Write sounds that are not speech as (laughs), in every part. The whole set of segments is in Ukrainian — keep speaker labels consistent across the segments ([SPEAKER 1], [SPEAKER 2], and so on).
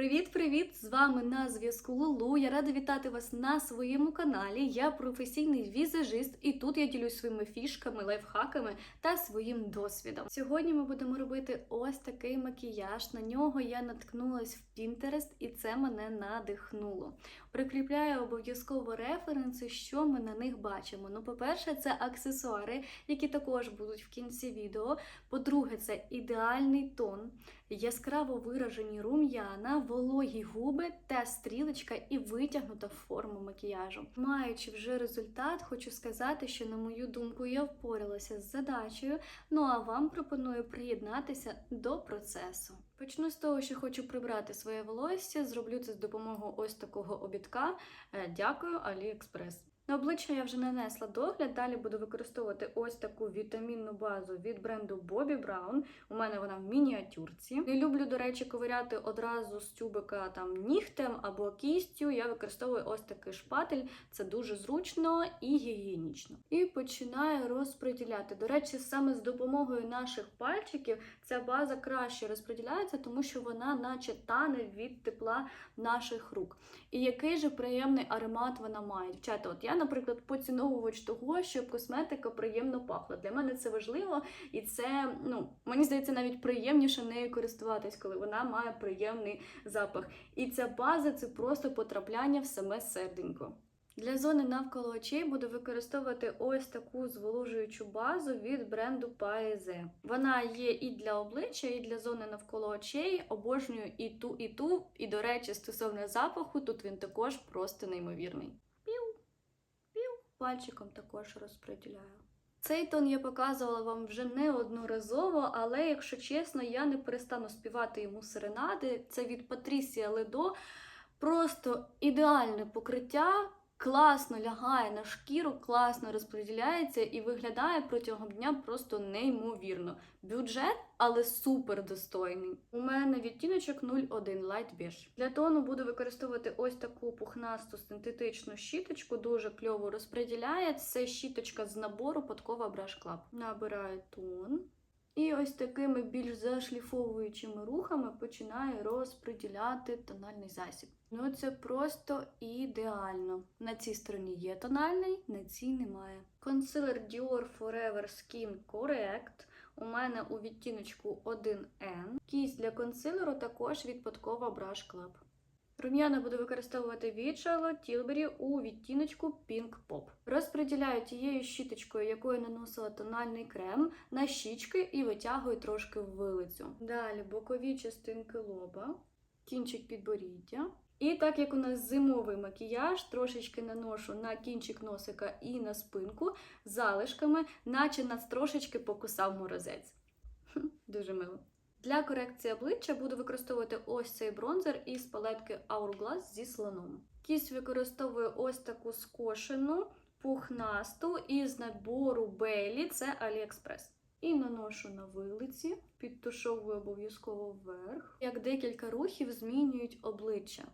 [SPEAKER 1] Привіт-привіт! З вами на зв'язку Лулу. Я рада вітати вас на своєму каналі. Я професійний візажист, і тут я ділюсь своїми фішками, лайфхаками та своїм досвідом. Сьогодні ми будемо робити ось такий макіяж. На нього я наткнулась в Pinterest, і це мене надихнуло. Прикріпляю обов'язково референси, що ми на них бачимо. Ну, по-перше, це аксесуари, які також будуть в кінці відео. По-друге, це ідеальний тон, яскраво виражені рум'яна, вологі губи та стрілочка і витягнута форма макіяжу. Маючи вже результат, хочу сказати, що, на мою думку, я впоралася з задачею. Ну а вам пропоную приєднатися до процесу. Почну з того, що хочу прибрати своє волосся. Зроблю це з допомогою ось такого обідка. Е, Дякую, AliExpress. На обличчя я вже нанесла догляд. Далі буду використовувати ось таку вітамінну базу від бренду Bobbi Brown. У мене вона в мініатюрці. Не люблю, до речі, ковиряти одразу з тюбика там нігтем або кістю. Я використовую ось такий шпатель. Це дуже зручно і гігієнічно. І починаю розподіляти. До речі, саме з допомогою наших пальчиків ця база краще розподіляється, тому що вона, наче тане від тепла наших рук. І який же приємний аромат вона має. Дівчата, от я, наприклад, поціновувач того, щоб косметика приємно пахла. Для мене це важливо, і це, ну, мені здається, навіть приємніше нею користуватись, коли вона має приємний запах. І ця база це просто потрапляння в саме серденько. Для зони навколо очей буду використовувати ось таку зволожуючу базу від бренду Paese. Вона є і для обличчя, і для зони навколо очей. Обожнюю і ту, і ту. І, до речі, стосовно запаху, тут він також просто неймовірний. Пальчиком також розподіляю. Цей тон я показувала вам вже неодноразово, але, якщо чесно, я не перестану співати йому серенади. Це від Патрісія Ледо. Просто ідеальне покриття, класно лягає на шкіру, класно розподіляється і виглядає протягом дня просто неймовірно. Бюджет, але супер достойний. У мене відтіночок 01 Light Beige. Для тону буду використовувати ось таку пухнасту синтетичну щіточку, дуже кльово розподіляє. Це щіточка з набору Подкова Brush Club. Набираю тон. І ось такими більш зашліфовуючими рухами починаю розподіляти тональний засіб. Ну це просто ідеально. На цій стороні є тональний, на цій немає. Консилер Dior Forever Skin Correct. У мене у відтіночку 1N. Кість для консилеру також від Подкова Brush Club. Рум'яна буду використовувати від Charlotte Tilbury у відтіночку Pink Pop. Розподіляю тією щіточкою, якою наносила тональний крем, на щічки і витягую трошки в вилицю. Далі бокові частинки лоба, кінчик підборіддя. І так як у нас зимовий макіяж, трошечки наношу на кінчик носика і на спинку залишками, наче нас трошечки покусав морозець. Дуже мило. Для корекції обличчя буду використовувати ось цей бронзер із палетки Hourglass зі слоном. Кість використовую ось таку скошену, пухнасту із набору Белі, це AliExpress. І наношу на вилиці, підтушовую обов'язково вверх. Як декілька рухів змінюють обличчя.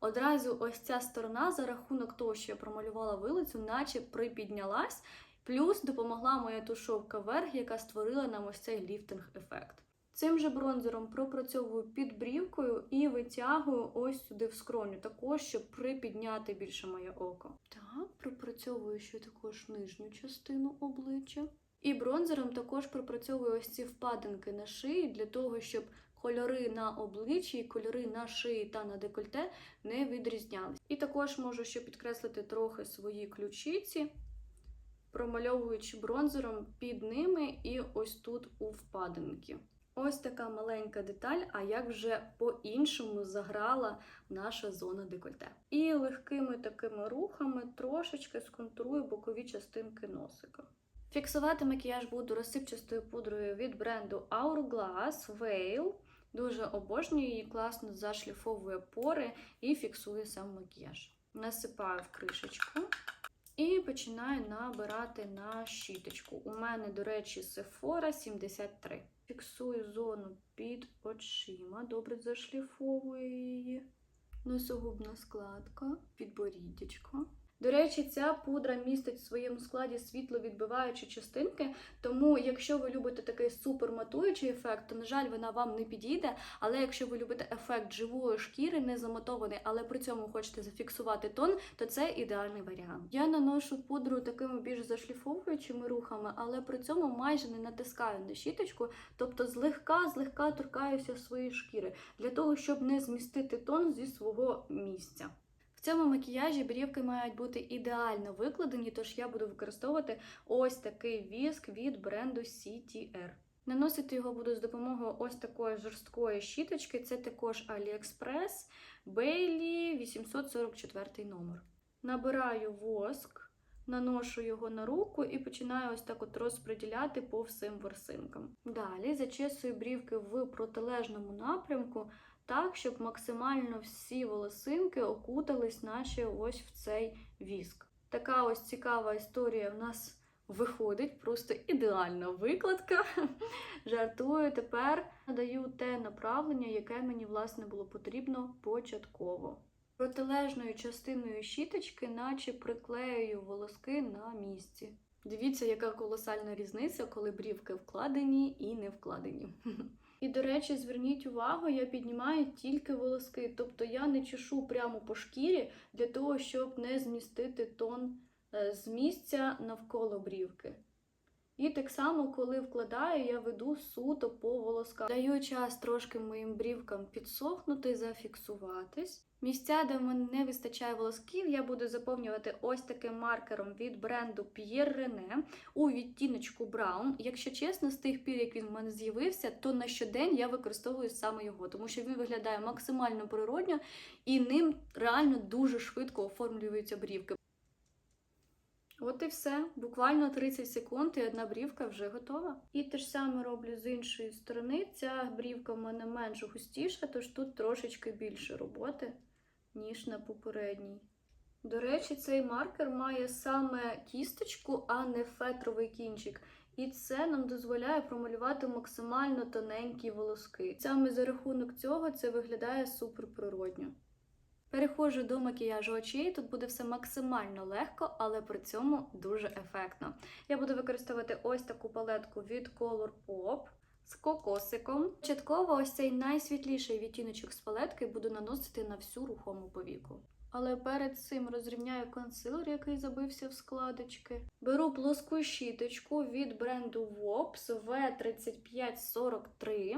[SPEAKER 1] Одразу ось ця сторона за рахунок того, що я промалювала вилицю, наче припіднялась, плюс допомогла моя тушовка вверх, яка створила нам ось цей ліфтинг-ефект. Цим же бронзером пропрацьовую під брівкою і витягую ось сюди в скроню, також, щоб припідняти більше моє око. Так, пропрацьовую ще також нижню частину обличчя. І бронзером також пропрацьовую ось ці впадинки на шиї для того, щоб кольори на обличчі, кольори на шиї та на декольте не відрізнялись. І також можу ще підкреслити трохи свої ключиці, промальовуючи бронзером під ними і ось тут у впадинки. Ось така маленька деталь, а як вже по-іншому заграла наша зона декольте. І легкими такими рухами трошечки сконтурую бокові частинки носика. Фіксувати макіяж буду розсипчастою пудрою від бренду Hourglass Veil. Дуже обожнюю її, класно зашліфовує пори і фіксує сам макіяж. Насипаю в кришечку і починаю набирати на щіточку. У мене, до речі, Sephora 73. Фіксую зону під очима, добре зашліфовую її. Носогубна складка, підборіддячко. До речі, ця пудра містить в своєму складі світловідбиваючі частинки, тому якщо ви любите такий суперматуючий ефект, то, на жаль, вона вам не підійде. Але якщо ви любите ефект живої шкіри, не замотований, але при цьому хочете зафіксувати тон, то це ідеальний варіант. Я наношу пудру такими більш зашліфовуючими рухами, але при цьому майже не натискаю на щіточку, тобто злегка, злегка торкаюся своєї шкіри для того, щоб не змістити тон зі свого місця. Цьому макіяжі брівки мають бути ідеально викладені, тож я буду використовувати ось такий віск від бренду CTR. Наносити його буду з допомогою ось такої жорсткої щіточки. Це також AliExpress Bailey 844 номер. Набираю воск, наношу його на руку і починаю ось так от розподіляти по всім ворсинкам. Далі зачесую брівки в протилежному напрямку, так, щоб максимально всі волосинки окутались наші ось в цей віск. Така ось цікава історія в нас виходить, просто ідеальна викладка. (laughs) Жартую, тепер надаю те направлення, яке мені власне було потрібно початково. Протилежною частиною щіточки, наче приклеюю волоски на місці. Дивіться, яка колосальна різниця, коли брівки вкладені і не вкладені. (laughs) І, до речі, зверніть увагу, я піднімаю тільки волоски, тобто я не чешу прямо по шкірі для того, щоб не змістити тон е, з місця навколо брівки. І так само, коли вкладаю, я веду суто по волосках. Даю час трошки моїм брівкам підсохнути, зафіксуватись. Місця, де в мене не вистачає волосків, я буду заповнювати ось таким маркером від бренду Pierre René у відтіночку Brown. Якщо чесно, з тих пір, як він в мене з'явився, то на щодень я використовую саме його, тому що він виглядає максимально природньо і ним реально дуже швидко оформлюються брівки. От і все. Буквально 30 секунд, і одна брівка вже готова. І те ж саме роблю з іншої сторони. Ця брівка в мене менш густіша, тож тут трошечки більше роботи, ніж на попередній. До речі, цей маркер має саме кісточку, а не фетровий кінчик. І це нам дозволяє промалювати максимально тоненькі волоски. Саме за рахунок цього це виглядає супер природньо. Переходжу до макіяжу очей. Тут буде все максимально легко, але при цьому дуже ефектно. Я буду використовувати ось таку палетку від Colourpop з кокосиком. Початково ось цей найсвітліший відтіночок з палетки буду наносити на всю рухому повіку. Але перед цим розрівняю консилер, який забився в складочки. Беру плоску щіточку від бренду Wops V3543.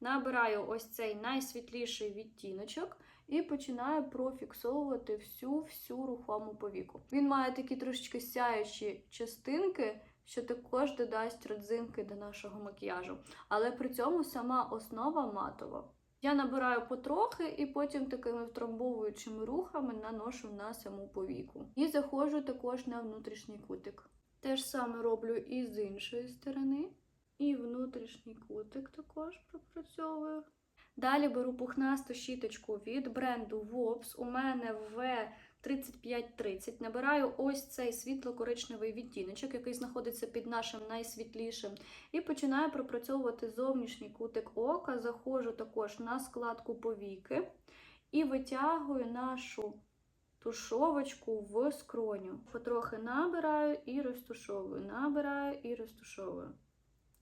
[SPEAKER 1] Набираю ось цей найсвітліший відтіночок і починаю профіксовувати всю-всю рухому повіку. Він має такі трошечки сяючі частинки, що також додасть родзинки до нашого макіяжу. Але при цьому сама основа матова. Я набираю потрохи і потім такими втрамбовуючими рухами наношу на саму повіку. І заходжу також на внутрішній кутик. Те ж саме роблю і з іншої сторони. І внутрішній кутик також пропрацьовую. Далі беру пухнасту щіточку від бренду Wops. У мене в 3530. Набираю ось цей світло-коричневий відтіночок, який знаходиться під нашим найсвітлішим. І починаю пропрацьовувати зовнішній кутик ока. Заходжу також на складку повіки і витягую нашу тушовочку в скроню. Потрохи набираю і розтушовую, набираю і розтушовую.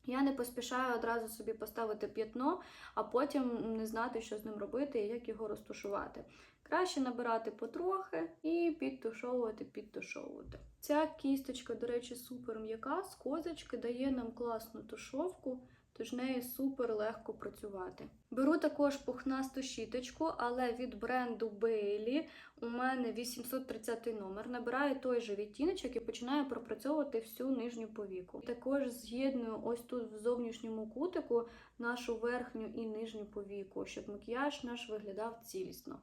[SPEAKER 1] Я не поспішаю одразу собі поставити п'ятно, а потім не знати, що з ним робити і як його розтушувати. Краще набирати потрохи і підтушовувати, підтушовувати. Ця кісточка, до речі, супер м'яка, з козочки дає нам класну тушовку, тож нею супер легко працювати. Беру також пухнасту щіточку, але від бренду Bailey. У мене 830 номер. Набираю той же відтіночок і починаю пропрацьовувати всю нижню повіку. Також з'єдную ось тут в зовнішньому кутику нашу верхню і нижню повіку, щоб макіяж наш виглядав цілісно.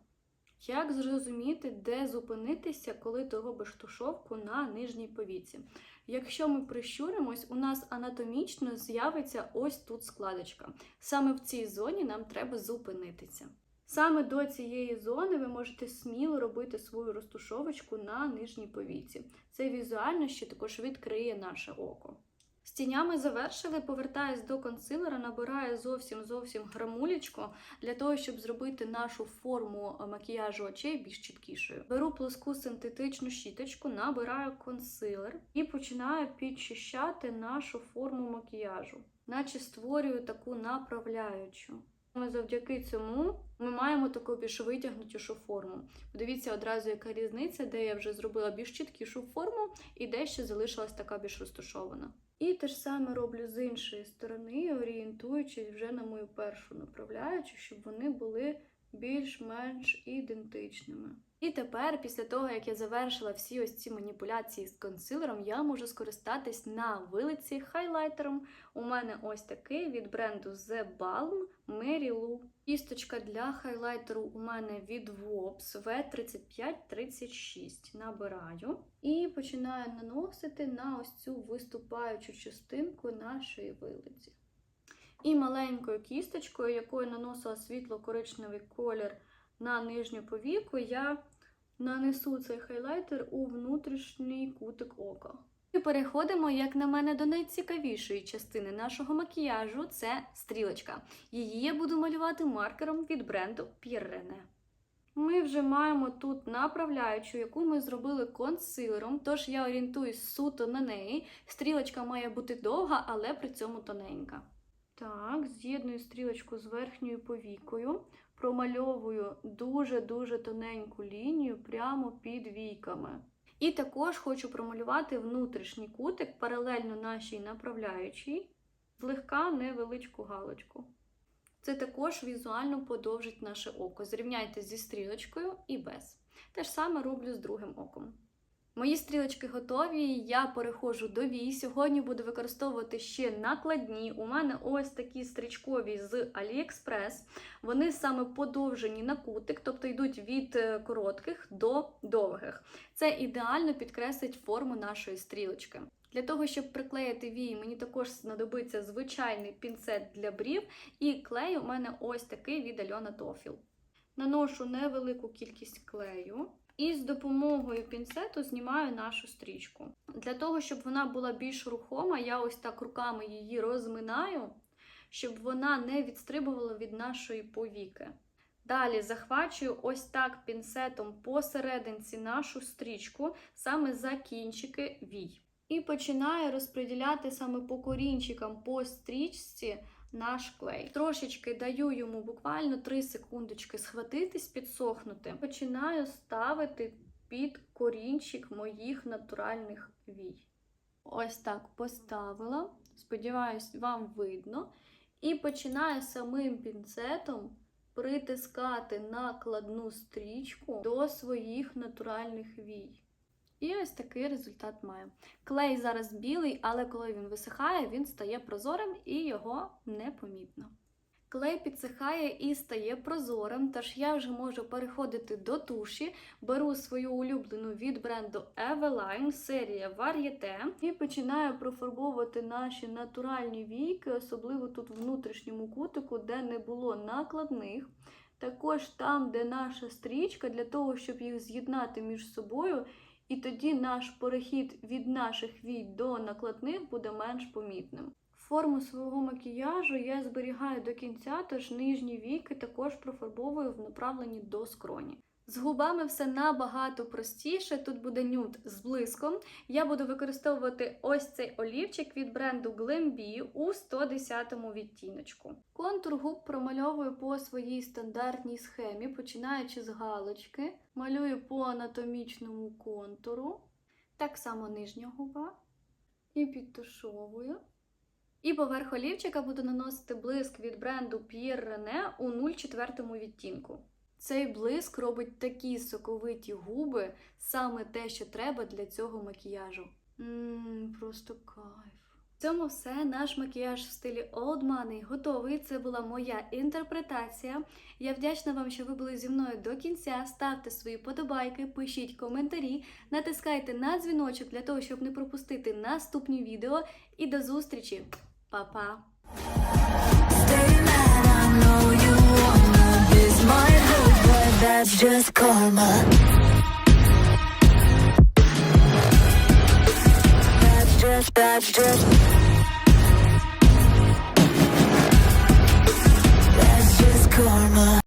[SPEAKER 1] Як зрозуміти, де зупинитися, коли ти робиш тушовку на нижній повіці? Якщо ми прищуримось, у нас анатомічно з'явиться ось тут складочка. Саме в цій зоні нам треба зупинитися. Саме до цієї зони ви можете сміло робити свою розтушовочку на нижній повіці. Це візуально ще також відкриє наше око. З тінями завершили, повертаюсь до консилера, набираю зовсім зовсім грамулечку для того, щоб зробити нашу форму е, макіяжу очей більш чіткішою. Беру плоску синтетичну щіточку, набираю консилер і починаю підчищати нашу форму макіяжу, наче створюю таку направляючу. Саме завдяки цьому ми маємо таку більш витягнутішу форму. Подивіться одразу, яка різниця, де я вже зробила більш чіткішу форму, і де ще залишилась така більш розташована. І те ж саме роблю з іншої сторони, орієнтуючись вже на мою першу направляючу, щоб вони були більш-менш ідентичними. І тепер, після того, як я завершила всі ось ці маніпуляції з консилером, я можу скористатись на вилиці хайлайтером. У мене ось такий від бренду The Balm Mary Lou. Кісточка для хайлайтеру у мене від Wops V3536. Набираю і починаю наносити на ось цю виступаючу частинку нашої вилиці. І маленькою кісточкою, якою наносила світло-коричневий колір на нижню повіку, я нанесу цей хайлайтер у внутрішній кутик ока. І переходимо, як на мене, до найцікавішої частини нашого макіяжу це стрілочка. Її я буду малювати маркером від бренду Pierre Ми вже маємо тут направляючу, яку ми зробили консилером, тож я орієнтуюсь суто на неї. Стрілочка має бути довга, але при цьому тоненька. Так, з'єдную стрілочку з верхньою повікою, промальовую дуже-дуже тоненьку лінію прямо під віками. І також хочу промалювати внутрішній кутик паралельно нашій направляючій, злегка невеличку галочку. Це також візуально подовжить наше око. Зрівняйте зі стрілочкою і без. Те ж саме роблю з другим оком. Мої стрілочки готові, я переходжу до вій. Сьогодні буду використовувати ще накладні. У мене ось такі стрічкові з AliExpress. Вони саме подовжені на кутик, тобто йдуть від е, коротких до довгих. Це ідеально підкреслить форму нашої стрілочки. Для того, щоб приклеїти вії, мені також знадобиться звичайний пінцет для брів, і клей у мене ось такий від Альона Тофіл. Наношу невелику кількість клею. І з допомогою пінцету знімаю нашу стрічку. Для того, щоб вона була більш рухома, я ось так руками її розминаю, щоб вона не відстрибувала від нашої повіки. Далі захвачую ось так пінцетом посерединці нашу стрічку, саме за кінчики вій. І починаю розподіляти саме по корінчикам по стрічці наш клей. Трошечки даю йому буквально 3 секундочки схватитись, підсохнути. Починаю ставити під корінчик моїх натуральних вій. Ось так поставила. Сподіваюсь, вам видно. І починаю самим пінцетом притискати накладну стрічку до своїх натуральних вій. І ось такий результат маю. Клей зараз білий, але коли він висихає, він стає прозорим і його непомітно. Клей підсихає і стає прозорим, тож я вже можу переходити до туші, беру свою улюблену від бренду Eveline, серія Varieté, і починаю профарбовувати наші натуральні війки, особливо тут в внутрішньому кутику, де не було накладних. Також там, де наша стрічка, для того, щоб їх з'єднати між собою і тоді наш перехід від наших вій до накладних буде менш помітним. Форму свого макіяжу я зберігаю до кінця, тож нижні віки також профарбовую в направленні до скроні. З губами все набагато простіше. Тут буде нюд з блиском. Я буду використовувати ось цей олівчик від бренду Glambi у 110 відтіночку. Контур губ промальовую по своїй стандартній схемі, починаючи з галочки, малюю по анатомічному контуру, так само нижня губа. І підтушовую. І поверх олівчика буду наносити блиск від бренду Pierre René у 0,4 відтінку. Цей блиск робить такі соковиті губи, саме те, що треба для цього макіяжу. Ммм, просто кайф. В цьому все. Наш макіяж в стилі Old Money готовий. Це була моя інтерпретація. Я вдячна вам, що ви були зі мною до кінця. Ставте свої подобайки, пишіть коментарі, натискайте на дзвіночок для того, щоб не пропустити наступні відео. І до зустрічі! Па-па!
[SPEAKER 2] That's just karma. That's just, that's just